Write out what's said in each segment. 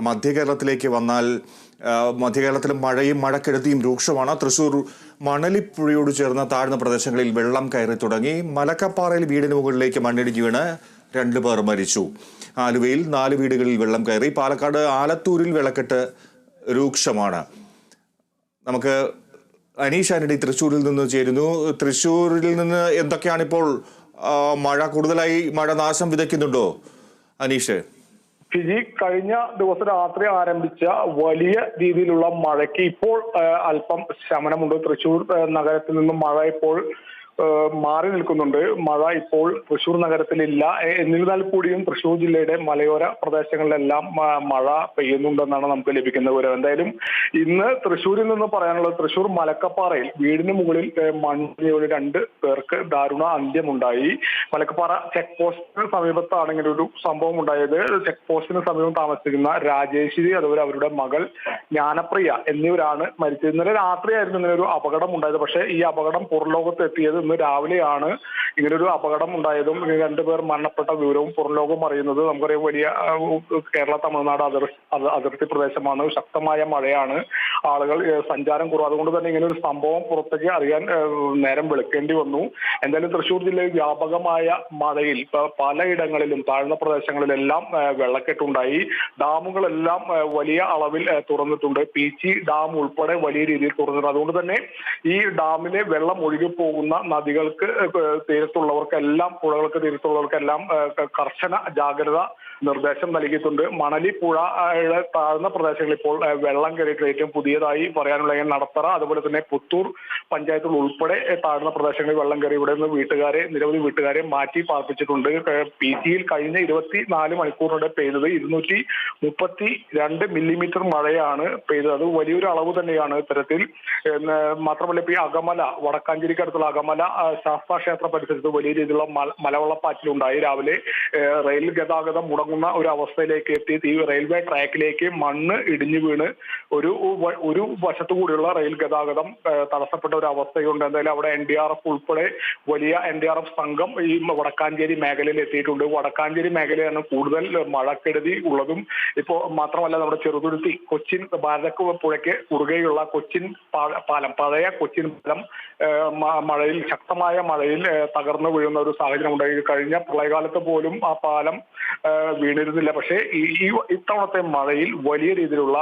മധ്യ കേരളത്തിലേക്ക് വന്നാൽ മധ്യ കേരളത്തിലും മഴയും മഴക്കെടുതിയും രൂക്ഷമാണ്. തൃശൂർ മണലിപ്പുഴയോട് ചേർന്ന താഴ്ന്ന പ്രദേശങ്ങളിൽ വെള്ളം കയറി തുടങ്ങി. മലക്കപ്പാറയിൽ വീടിന് മുകളിലേക്ക് മണ്ണിടിഞ്ഞ് വീണ് രണ്ടുപേർ മരിച്ചു. ആലുവയിൽ നാല് വീടുകളിൽ വെള്ളം കയറി. പാലക്കാട് ആലത്തൂരിൽ വെള്ളക്കെട്ട് രൂക്ഷമാണ്. നമുക്ക് അനീഷ് ആന്റണി തൃശ്ശൂരിൽ നിന്ന് ചേരുന്നു. തൃശ്ശൂരിൽ നിന്ന് എന്തൊക്കെയാണിപ്പോൾ മഴ കൂടുതലായി മഴ നാശം വിതയ്ക്കുന്നുണ്ടോ? അനീഷ്. ഫിജി കഴിഞ്ഞ ദിവസം രാത്രി ആരംഭിച്ച വലിയ രീതിയിലുള്ള മഴയ്ക്ക് ഇപ്പോൾ അല്പം ശമനമുണ്ട്. തൃശൂർ നഗരത്തിൽ നിന്നും മഴ ഇപ്പോൾ മാറി നിൽക്കുന്നുണ്ട്. മഴ ഇപ്പോൾ തൃശൂർ നഗരത്തിലില്ല. എന്നിരുന്നാൽ കൂടിയും തൃശൂർ ജില്ലയുടെ മലയോര പ്രദേശങ്ങളിലെല്ലാം മഴ പെയ്യുന്നുണ്ടെന്നാണ് നമുക്ക് ലഭിക്കുന്ന വിവരം. എന്തായാലും ഇന്ന് തൃശൂരിൽ നിന്ന് പറയാനുള്ളത് തൃശൂർ മലക്കപ്പാറയിൽ വീടിന് മുകളിൽ മണ്ണിടിഞ്ഞ് രണ്ട് പേർക്ക് ദാരുണ അന്ത്യമുണ്ടായി. മലക്കപ്പാറ ചെക്ക് പോസ്റ്റിന് സമീപത്താണ് ഇങ്ങനെ ഒരു സംഭവം ഉണ്ടായത്. ചെക്ക് പോസ്റ്റിന് സമീപം താമസിക്കുന്ന രാജേശ്വരി അതുപോലെ അവരുടെ മകൾ ജ്ഞാനപ്രിയ എന്നിവരാണ് മരിച്ചത്. ഇന്നലെ രാത്രിയായിരുന്നു ഇങ്ങനെ ഒരു അപകടം ഉണ്ടായത്. പക്ഷേ ഈ അപകടം പുറംലോകത്ത് എത്തിയത് ഇന്ന് രാവിലെയാണ് ഇങ്ങനെ ഒരു അപകടം ഉണ്ടായതും രണ്ടുപേർ മരണപ്പെട്ട വിവരവും പുറം ലോകം അറിയുന്നത് നമുക്കറിയാം വലിയ കേരള തമിഴ്നാട് അതിർ അതിർത്തി പ്രദേശമാണ്. ശക്തമായ മഴയാണ്. ആളുകൾ സഞ്ചാരം കുറവ്. അതുകൊണ്ട് തന്നെ ഇങ്ങനെ ഒരു സംഭവം പുറത്തേക്ക് അറിയാൻ നേരം വെളുക്കേണ്ടി വന്നു. എന്തായാലും തൃശ്ശൂർ ജില്ലയിൽ വ്യാപകമായ മഴയിൽ പലയിടങ്ങളിലും താഴ്ന്ന പ്രദേശങ്ങളിലെല്ലാം വെള്ളക്കെട്ടുണ്ടായി. ഡാമുകളെല്ലാം വലിയ അളവിൽ തുറന്നിട്ടുണ്ട്. പീച്ചി ഡാം ഉൾപ്പെടെ വലിയ രീതിയിൽ തുറന്നിട്ടുണ്ട്. അതുകൊണ്ട് തന്നെ ഈ ഡാമിലെ വെള്ളം ഒഴുകി പോകുന്ന നദികൾക്ക് തീരത്തുള്ളവർക്കെല്ലാം പുഴകൾക്ക് തീരത്തുള്ളവർക്കെല്ലാം കർശന ജാഗ്രത നിർദ്ദേശം നൽകിയിട്ടുണ്ട്. മണലി പുഴയുടെ താഴ്ന്ന പ്രദേശങ്ങളിൽ ഇപ്പോൾ വെള്ളം കയറിയിട്ട് ഏറ്റവും പുതിയതായി പറയാനുള്ള നടത്തറ അതുപോലെ തന്നെ പുത്തൂർ പഞ്ചായത്തുകൾ ഉൾപ്പെടെ താഴ്ന്ന പ്രദേശങ്ങളിൽ വെള്ളം കയറി ഇവിടെ നിന്ന് വീട്ടുകാരെ നിരവധി വീട്ടുകാരെ മാറ്റി പാർപ്പിച്ചിട്ടുണ്ട്. പി സിയിൽ കഴിഞ്ഞ ഇരുപത്തി നാല് മണിക്കൂറിനിടെ പെയ്തത് ഇരുന്നൂറ്റി മുപ്പത്തി രണ്ട് മില്ലിമീറ്റർ മഴയാണ് പെയ്തത്. അത് വലിയൊരു അളവ് തന്നെയാണ് ഇത്തരത്തിൽ. മാത്രമല്ല ഇപ്പൊ ഈ അകമല വടക്കാഞ്ചേരിക്ക് അടുത്തുള്ള അകമല ആ, ശാസ്താ ക്ഷേത്ര പരിസരത്ത് വലിയ രീതിയിലുള്ള മല- മലവെള്ളപ്പാറ്റിലുണ്ടായി. രാവിലെ റെയിൽ ഗതാഗതം മുടങ്ങുന്ന ഒരു അവസ്ഥയിലേക്ക് എത്തി. ഈ റെയിൽവേ ട്രാക്കിലേക്ക് മണ്ണ് ഇടിഞ്ഞു വീണ് ഒരു ഒരു വശത്തു കൂടിയുള്ള റെയിൽ ഗതാഗതം തടസ്സപ്പെട്ട ഒരു അവസ്ഥയുണ്ട്. എന്തായാലും അവിടെ എൻ ഡി ആർ എഫ് ഉൾപ്പെടെ വലിയ എൻ ഡി ആർ എഫ് സംഘം ഈ വടക്കാഞ്ചേരി മേഖലയിൽ എത്തിയിട്ടുണ്ട്. വടക്കാഞ്ചേരി മേഖലയാണ് കൂടുതൽ മഴക്കെടുതി ഉള്ളതും. ഇപ്പോൾ മാത്രമല്ല നമ്മുടെ ചെറുതുരുത്തി കൊച്ചിൻ ഭാരതക്ക് പുഴയ്ക്ക് കുറുകെയുള്ള കൊച്ചിൻ പാലം പഴയ കൊച്ചിൻ പാലം മഴയിൽ ശക്തമായ മഴയിൽ തകർന്നു വീഴുന്ന ഒരു സാഹചര്യം ഉണ്ടായി. കഴിഞ്ഞ പ്രളയകാലത്ത് പോലും ആ പാലം വീണിരുന്നില്ല. പക്ഷേ ഈ ഇത്തവണത്തെ മഴയിൽ വലിയ രീതിയിലുള്ള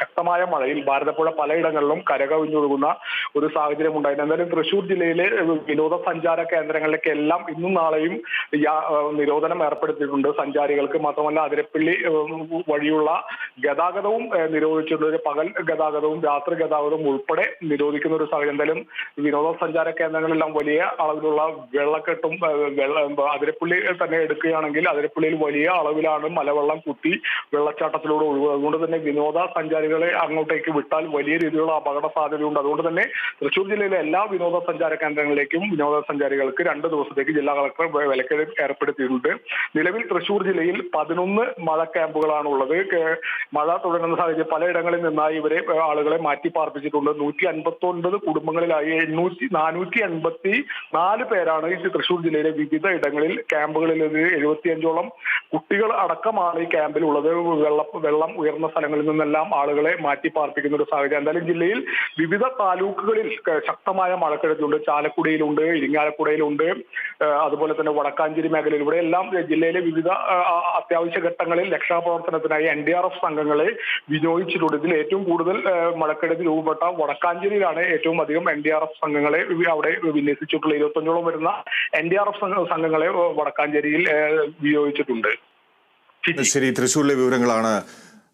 ശക്തമായ മഴയിൽ ഭാരതപ്പുഴ പലയിടങ്ങളിലും കരകവിഞ്ഞൊഴുകുന്ന ഒരു സാഹചര്യം ഉണ്ടായിരുന്നു എന്തായാലും തൃശൂർ ജില്ലയിലെ വിനോദസഞ്ചാര കേന്ദ്രങ്ങളിലേക്ക് എല്ലാം ഇന്നും നാളെയും നിരോധനം ഏർപ്പെടുത്തിയിട്ടുണ്ട് സഞ്ചാരികൾക്ക്. മാത്രമല്ല അതിരപ്പള്ളി വഴിയുള്ള ഗതാഗതവും നിരോധിച്ചിട്ടുണ്ട്. പകൽ ഗതാഗതവും രാത്രി ഗതാഗതവും ഉൾപ്പെടെ നിരോധിക്കുന്ന ഒരു സാഹചര്യം. എന്തായാലും വിനോദസഞ്ചാര കേന്ദ്രങ്ങളെല്ലാം വലിയ അളവിലുള്ള വെള്ളക്കെട്ടും അതിരപ്പുള്ളി തന്നെ എടുക്കുകയാണെങ്കിൽ അതിരപ്പള്ളിയിൽ വലിയ അളവിലാണ് മലവെള്ളം കുത്തി വെള്ളച്ചാട്ടത്തിലൂടെ ഒഴുകുന്നത് അതുകൊണ്ട് തന്നെ വിനോദ സഞ്ചാരികളെ അങ്ങോട്ടേക്ക് വിട്ടാൽ വലിയ രീതിയിലുള്ള അപകട സാധ്യതയുണ്ട്. അതുകൊണ്ട് തന്നെ തൃശൂർ ജില്ലയിലെ എല്ലാ വിനോദ സഞ്ചാര കേന്ദ്രങ്ങളിലേക്കും വിനോദസഞ്ചാരികൾക്ക് രണ്ട് ദിവസത്തേക്ക് ജില്ലാ കളക്ടർ വിലക്ക് ഏർപ്പെടുത്തിയിട്ടുണ്ട്. നിലവിൽ തൃശൂർ ജില്ലയിൽ പതിനൊന്ന് മഴ ക്യാമ്പുകളാണ് ഉള്ളത് മഴ തുടരുന്ന സാഹചര്യം പലയിടങ്ങളിൽ നിന്നായി ഇവരെ ആളുകളെ മാറ്റി പാർപ്പിച്ചിട്ടുണ്ട് നൂറ്റി അൻപത്തി ഒൻപത് കുടുംബങ്ങളിലായി എണ്ണൂറ്റി നാനൂറ്റി എൺപത്തി നാല് പേരാണ് ഈ തൃശൂർ ജില്ലയിലെ വിവിധ ഇടങ്ങളിൽ ക്യാമ്പുകളിൽ ഇത് എഴുപത്തിയഞ്ചോളം കുട്ടികൾ അടക്കമാണ് ഈ ക്യാമ്പിൽ ഉള്ളത് വെള്ളം വെള്ളം ഉയർന്ന സ്ഥലങ്ങളിൽ നിന്നെല്ലാം ആളുകളെ മാറ്റി പാർപ്പിക്കുന്ന ഒരു സാഹചര്യം. എന്തായാലും ജില്ലയിൽ വിവിധ താലൂക്കുകളിൽ ശക്തമായ മഴക്കെടുത്തുണ്ട് ചാലക്കുടിയിലുണ്ട് ഇരിങ്ങാലക്കുടയിലുണ്ട് അതുപോലെ തന്നെ വടക്കാഞ്ചേരി മേഖലയിൽ. ഇവിടെയെല്ലാം ജില്ലയിലെ വിവിധ അത്യാവശ്യ ഘട്ടങ്ങളിൽ രക്ഷാപ്രവർത്തനത്തിനായി എൻ ഡി ആർ എഫ് സംഘങ്ങളെ വിനിയോഗിച്ചിട്ടുണ്ട്. ഇതിൽ ഏറ്റവും കൂടുതൽ മഴക്കെടുതി രൂപപ്പെട്ട വടക്കാഞ്ചേരിയിലാണ് ഏറ്റവും അധികം എൻ ഡി ആർ എഫ് സംഘങ്ങളെ അവിടെ വിന്യസിച്ചിട്ടുള്ള ഇരുപത്തഞ്ചോളം വരുന്ന എൻ ഡി ആർ എഫ് സംഘങ്ങളെ വടക്കാഞ്ചേരിയിൽ വിനിയോഗിച്ചിട്ടുണ്ട്. ശരി തൃശ്ശൂരിലെ വിവരങ്ങളാണ്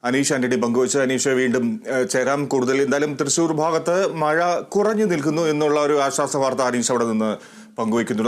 അനീഷ് ആന്റണി പങ്കുവച്ച്. അനീഷ് വീണ്ടും ചേരാം കൂടുതൽ. എന്തായാലും തൃശ്ശൂർ ഭാഗത്ത് മഴ കുറഞ്ഞു നിൽക്കുന്നു എന്നുള്ള ഒരു ആശ്വാസ വാർത്ത അനീഷ് അവിടെ നിന്ന് പങ്കുവയ്ക്കുന്നുണ്ട്.